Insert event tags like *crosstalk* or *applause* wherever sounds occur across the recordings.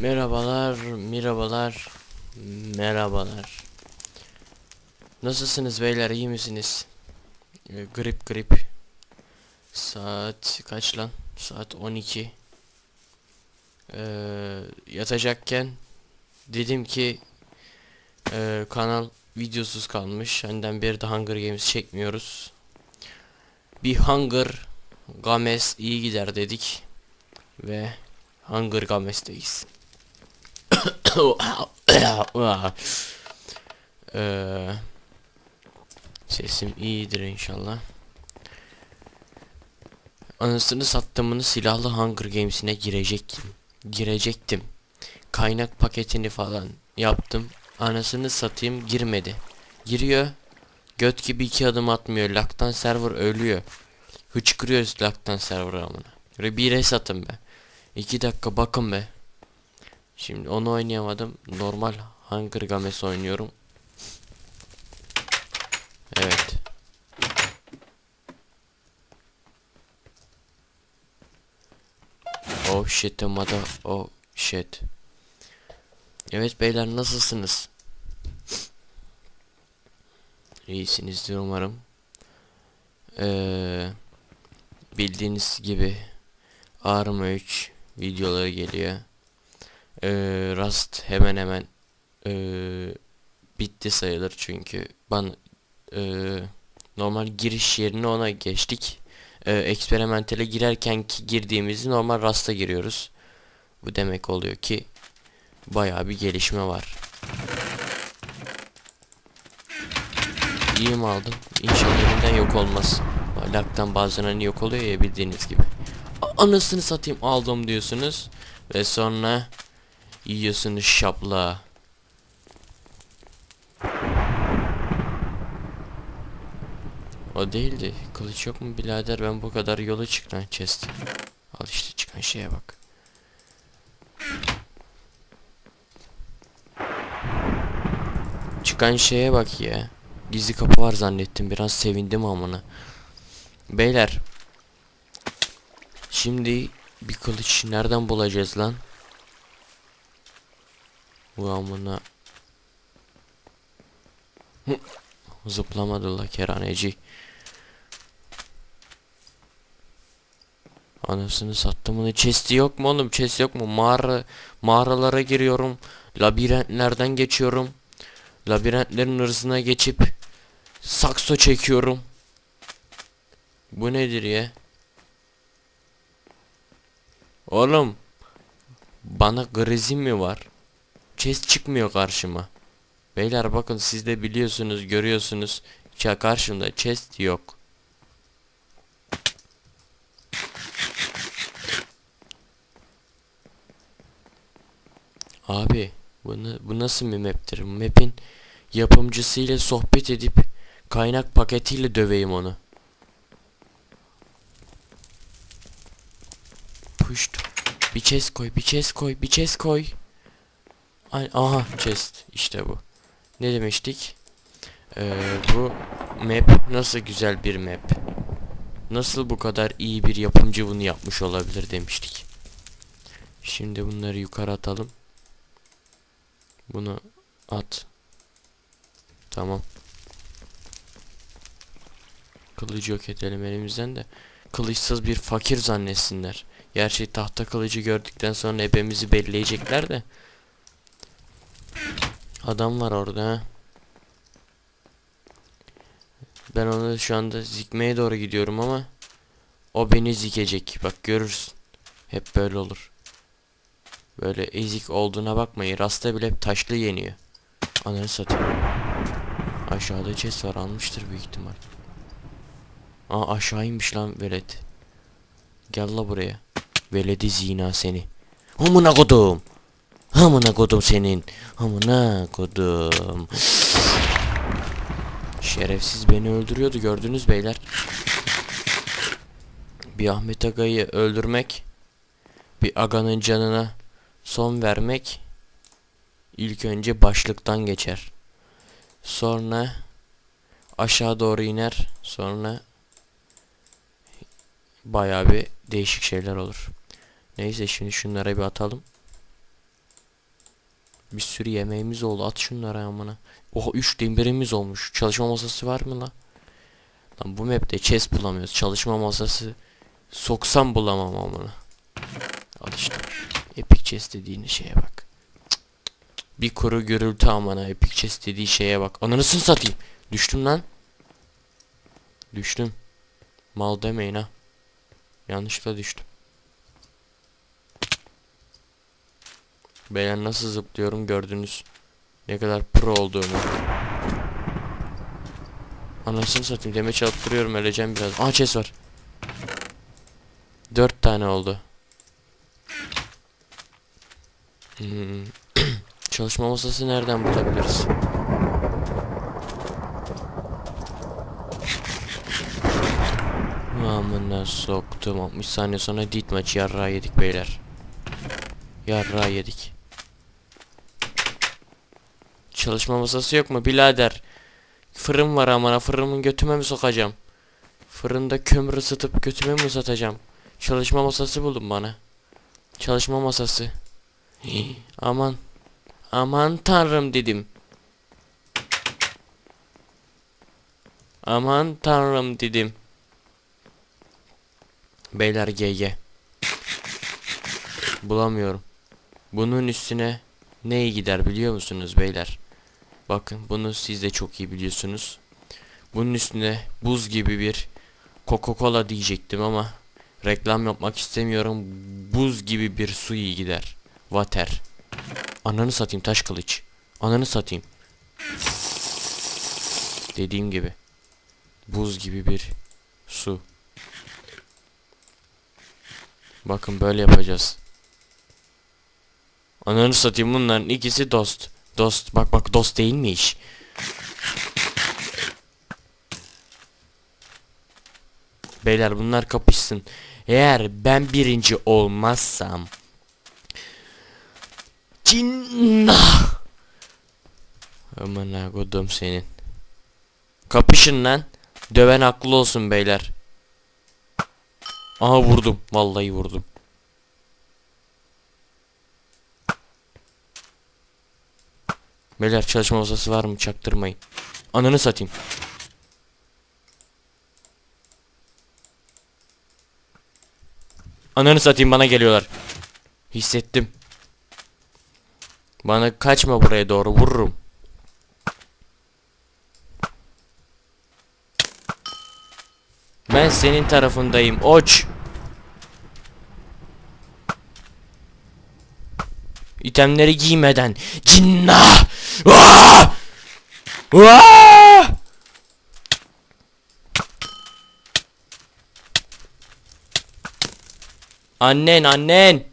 Merhabalar, merhabalar, merhabalar. Nasılsınız beyler, iyi misiniz? Ee, grip grip. Saat kaç lan? Saat 12. Ee, yatacakken dedim ki e, kanal videosuz kalmış. Senden beri de Hunger Games çekmiyoruz. Bir Hunger Games iyi gider dedik. Ve Hunger Games'teyiz. Eee, *coughs* sesim iyidir inşallah. Anasını sattımını silahlı Hunger Games'ine girecektim. Girecektim. Kaynak paketini falan yaptım. Anasını satayım girmedi. Giriyor. Göt gibi iki adım atmıyor. Laktan server ölüyor. Hıçkırıyoruz laktan server amına. Bir res atın be. İki dakika bakın be. Şimdi onu oynayamadım. Normal Hunger Games oynuyorum. Evet. Oh shit mother oh shit. Evet beyler nasılsınız? İyisinizdir umarım. Ee, bildiğiniz gibi Arma 3 videoları geliyor. Ee, Rust hemen hemen ee, bitti sayılır çünkü ben ee, normal giriş yerine ona geçtik. Ee, eksperimentale girerken ki girdiğimizi normal Rust'a giriyoruz. Bu demek oluyor ki bayağı bir gelişme var. İyi mi aldım? İnşallah elinden yok olmaz. Laktan bazen hani yok oluyor ya bildiğiniz gibi. Anasını satayım aldım diyorsunuz. Ve sonra yiyorsunuz şapla. O değildi. Kılıç yok mu birader ben bu kadar yola çıktım chest. Al işte çıkan şeye bak. Çıkan şeye bak ya. Gizli kapı var zannettim. Biraz sevindim amına. Beyler. Şimdi bir kılıç nereden bulacağız lan? Hı. *laughs* Zıplamadı la keraneci. Anasını sattımını chest'i yok mu oğlum? Chest yok mu? Mağara mağaralara giriyorum. Labirentlerden geçiyorum. Labirentlerin hırsına geçip sakso çekiyorum. Bu nedir ya? Oğlum bana grizim mi var chest çıkmıyor karşıma beyler bakın siz de biliyorsunuz görüyorsunuz karşımda chest yok Abi bu, na- bu nasıl bir map'tir? Map'in yapımcısıyla sohbet edip kaynak paketiyle döveyim onu. Puşt. Bir chest koy, bir chest koy, bir chest koy. Aha chest. İşte bu. Ne demiştik? Ee, bu map nasıl güzel bir map. Nasıl bu kadar iyi bir yapımcı bunu yapmış olabilir demiştik. Şimdi bunları yukarı atalım. Bunu at. Tamam. Kılıcı yok edelim elimizden de. Kılıçsız bir fakir zannetsinler. Gerçi tahta kılıcı gördükten sonra ebemizi belleyecekler de. Adam var orada. Ben onu şu anda zikmeye doğru gidiyorum ama o beni zikecek. Bak görürsün. Hep böyle olur. Böyle ezik olduğuna bakmayın. Rasta bile taşlı yeniyor. Ananı satayım. Aşağıda chest var almıştır büyük ihtimal. Aa aşağıymış lan velet. Gel la buraya. Veledi zina seni. Amına kodum. Amına kodum senin. Amına kodum. Şerefsiz beni öldürüyordu gördünüz beyler. Bir Ahmet Aga'yı öldürmek bir aganın canına son vermek ilk önce başlıktan geçer. Sonra aşağı doğru iner. Sonra bayağı bir değişik şeyler olur. Neyse şimdi şunlara bir atalım. Bir sürü yemeğimiz oldu. At şunları amına. Oha 3 demirimiz olmuş. Çalışma masası var mı lan? Lan bu map'te chest bulamıyoruz. Çalışma masası soksam bulamam amına. Al işte. Epic chest dediğin şeye bak. Bir kuru gürültü amına. Epic chest dediği şeye bak. Ananısını satayım. Düştüm lan. Düştüm. Mal demeyin ha. Yanlışlıkla düştüm. Beyler nasıl zıplıyorum gördünüz. Ne kadar pro olduğumu. Anasını satayım deme çarptırıyorum öleceğim biraz. Aa chest var. Dört tane oldu. Hmm. *clears throat* Çalışma masası nereden bulabiliriz? Amına soktum 60 saniye sonra dit maçı yarra yedik beyler. Yarra yedik. Çalışma masası yok mu birader? Fırın var amına fırının götüme mi sokacağım? Fırında kömür ısıtıp götüme mi satacağım? Çalışma masası buldum bana. Çalışma masası. Aman. Aman tanrım dedim. Aman tanrım dedim. Beyler GG. Bulamıyorum. Bunun üstüne ne iyi gider biliyor musunuz beyler? Bakın bunu siz de çok iyi biliyorsunuz. Bunun üstüne buz gibi bir Coca-Cola diyecektim ama reklam yapmak istemiyorum. Buz gibi bir su iyi gider. Water. Ananı satayım taş kılıç. Ananı satayım. Dediğim gibi. Buz gibi bir su. Bakın böyle yapacağız. Ananı satayım bunların ikisi dost. Dost bak bak dost değil mi iş? Beyler bunlar kapışsın. Eğer ben birinci olmazsam Cinnah Aman ha kodum senin. Kapışın lan. Döven haklı olsun beyler. Aha vurdum. Vallahi vurdum. Beyler çalışma masası var mı çaktırmayın. Ananı satayım. Ananı satayım bana geliyorlar. Hissettim. Bana kaçma buraya doğru vururum. Ben senin tarafındayım oç. İtemleri giymeden cinnah. Vaa! Vaa! Annen annen.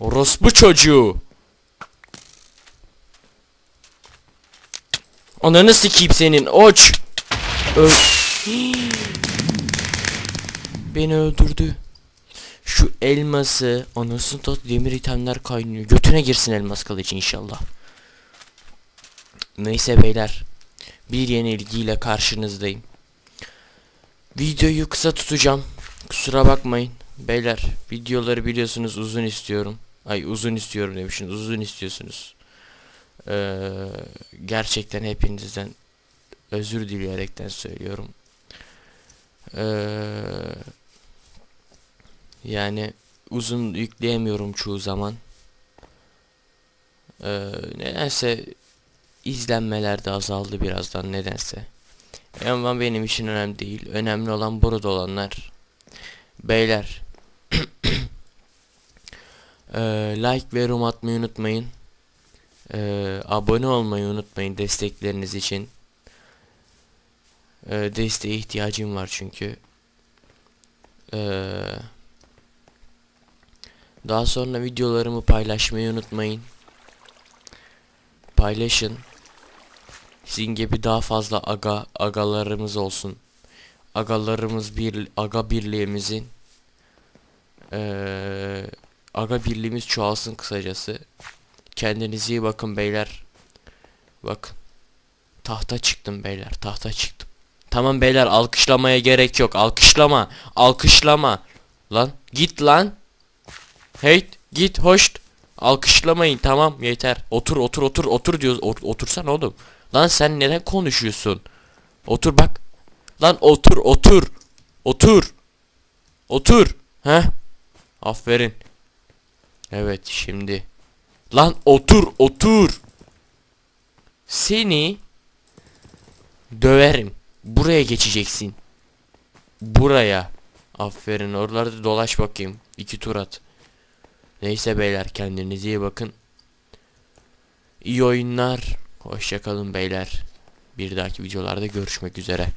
Orospu çocuğu. Ananı sikeyim senin oç. Öl. *gasps* Beni öldürdü. Şu elması anasını tat demir itemler kaynıyor. Götüne girsin elmas kılıcı inşallah. Neyse beyler. Bir yenilgiyle karşınızdayım. Videoyu kısa tutacağım. Kusura bakmayın. Beyler videoları biliyorsunuz uzun istiyorum. Ay uzun istiyorum demişsiniz. Uzun istiyorsunuz. Ee, gerçekten hepinizden özür dileyerekten söylüyorum. Ee, yani uzun yükleyemiyorum çoğu zaman. Ee, nedense izlenmeler de azaldı birazdan nedense. Ama benim için önemli değil. Önemli olan burada olanlar. Beyler. *clears throat* Ee, like ve yorum atmayı unutmayın. Ee, abone olmayı unutmayın destekleriniz için. Ee, desteğe ihtiyacım var çünkü. Ee, daha sonra videolarımı paylaşmayı unutmayın. Paylaşın. Sizin gibi daha fazla aga agalarımız olsun. Agalarımız bir aga birliğimizin ee, aga birliğimiz çoğalsın kısacası. Kendinize iyi bakın beyler. Bakın. Tahta çıktım beyler. Tahta çıktım. Tamam beyler alkışlamaya gerek yok. Alkışlama. Alkışlama. Lan git lan. Hey git hoş. Alkışlamayın tamam yeter. Otur otur otur otur diyoruz. Ot- otursana oğlum. Lan sen neden konuşuyorsun? Otur bak. Lan otur otur. Otur. Otur. He? Aferin. Evet şimdi. Lan otur otur. Seni döverim. Buraya geçeceksin. Buraya. Aferin oralarda dolaş bakayım. İki tur at. Neyse beyler kendinize iyi bakın. İyi oyunlar. Hoşçakalın beyler. Bir dahaki videolarda görüşmek üzere.